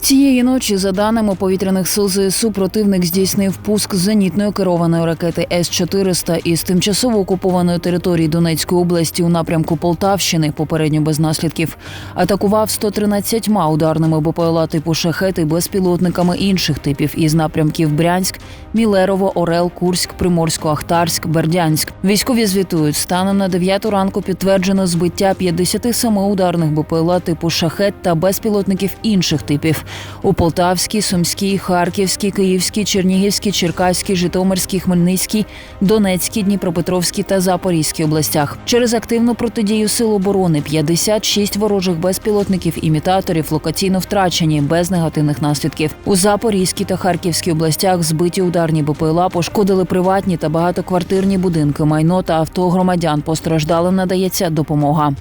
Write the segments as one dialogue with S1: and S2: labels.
S1: Цієї ночі, за даними повітряних сил ЗСУ, противник здійснив пуск зенітної керованої ракети С-400 із тимчасово окупованої території Донецької області у напрямку Полтавщини, попередньо без наслідків. Атакував 113 ударними БПЛА типу шахети безпілотниками інших типів із напрямків Брянськ, Мілерово, Орел, Курськ, Приморсько-Ахтарськ, Бердянськ. Військові звітують, станом на 9 ранку підтверджено збиття 57 ударних БПЛА типу шахет та безпілотників інших типів у Полтавській, Сумській, Харківській, Київській, Чернігівській, Черкаській, Житомирській, Хмельницькій, Донецькій, Дніпропетровській та Запорізькій областях. Через активну протидію сил оборони 56 ворожих безпілотників імітаторів локаційно втрачені без негативних наслідків. У Запорізькій та Харківській областях збиті ударні БПЛА пошкодили приватні та багатоквартирні будинки, майно та авто громадян. Постраждалим надається допомога.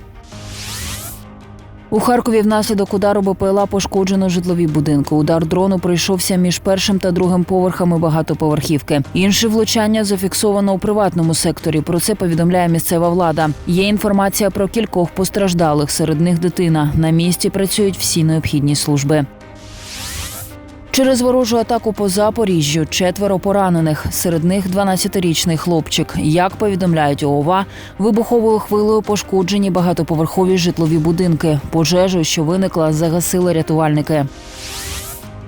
S1: У Харкові внаслідок удару БПЛА пошкоджено житлові будинки. Удар дрону прийшовся між першим та другим поверхами багатоповерхівки. Інше влучання зафіксовано у приватному секторі. Про це повідомляє місцева влада. Є інформація про кількох постраждалих. Серед них дитина. На місці працюють всі необхідні служби. Через ворожу атаку по Запоріжжю четверо поранених. Серед них 12-річний хлопчик. Як повідомляють ООВА, вибуховою хвилею пошкоджені багатоповерхові житлові будинки. Пожежу, що виникла, загасили рятувальники.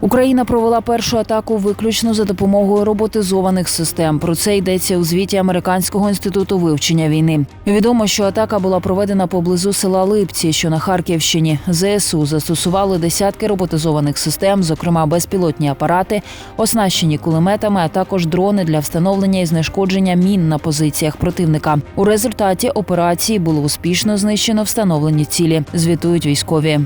S1: Україна провела першу атаку виключно за допомогою роботизованих систем. Про це йдеться у звіті Американського інституту вивчення війни. Відомо, що атака була проведена поблизу села Липці, що на Харківщині. ЗСУ застосували десятки роботизованих систем, зокрема безпілотні апарати, оснащені кулеметами, а також дрони для встановлення і знешкодження мін на позиціях противника. У результаті операції було успішно знищено встановлені цілі. Звітують військові.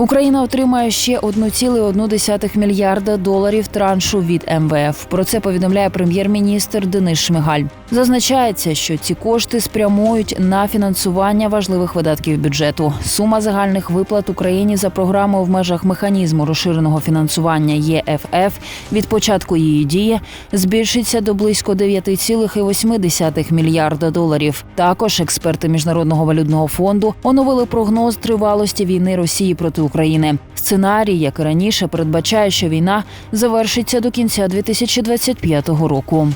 S1: Україна отримає ще 1,1 мільярда доларів траншу від МВФ. Про це повідомляє прем'єр-міністр Денис Шмигаль. Зазначається, що ці кошти спрямують на фінансування важливих видатків бюджету. Сума загальних виплат Україні за програмою в межах механізму розширеного фінансування ЄФФ від початку її дії збільшиться до близько 9,8 мільярда доларів. Також експерти міжнародного валютного фонду оновили прогноз тривалості війни Росії проти України. Сценарій, як і раніше, передбачає, що війна завершиться до кінця 2025 року.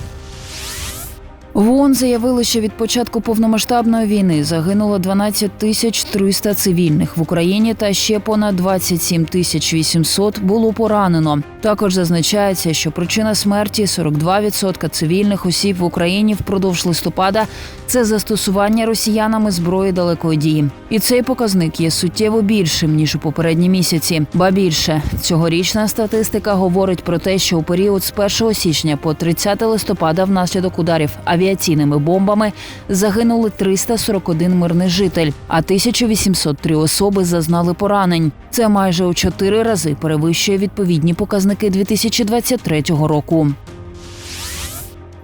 S1: В ООН заявили, що від початку повномасштабної війни загинуло 12 тисяч 300 цивільних в Україні та ще понад 27 тисяч 800 було поранено. Також зазначається, що причина смерті 42% цивільних осіб в Україні впродовж листопада це застосування росіянами зброї далекої дії. І цей показник є суттєво більшим ніж у попередні місяці. Ба більше цьогорічна статистика говорить про те, що у період з 1 січня по 30 листопада внаслідок ударів авіаційними бомбами загинули 341 мирний житель, а 1803 особи зазнали поранень. Це майже у чотири рази перевищує відповідні показники 2023 року.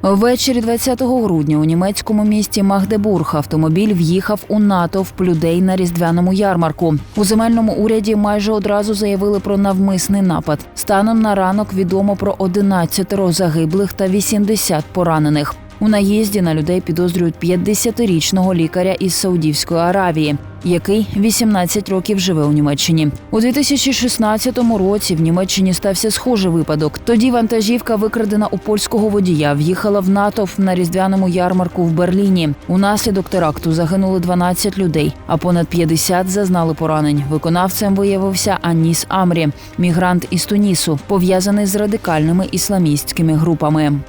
S1: Ввечері 20 грудня у німецькому місті Магдебург автомобіль в'їхав у натовп людей на різдвяному ярмарку. У земельному уряді майже одразу заявили про навмисний напад. Станом на ранок відомо про 11 загиблих та 80 поранених. У наїзді на людей підозрюють 50-річного лікаря із Саудівської Аравії, який 18 років живе у Німеччині. У 2016 році в Німеччині стався схожий випадок. Тоді вантажівка, викрадена у польського водія, в'їхала в натовп на різдвяному ярмарку в Берліні. Унаслідок теракту загинули 12 людей, а понад 50 зазнали поранень. Виконавцем виявився Аніс Амрі, мігрант із Тунісу, пов'язаний з радикальними ісламістськими групами.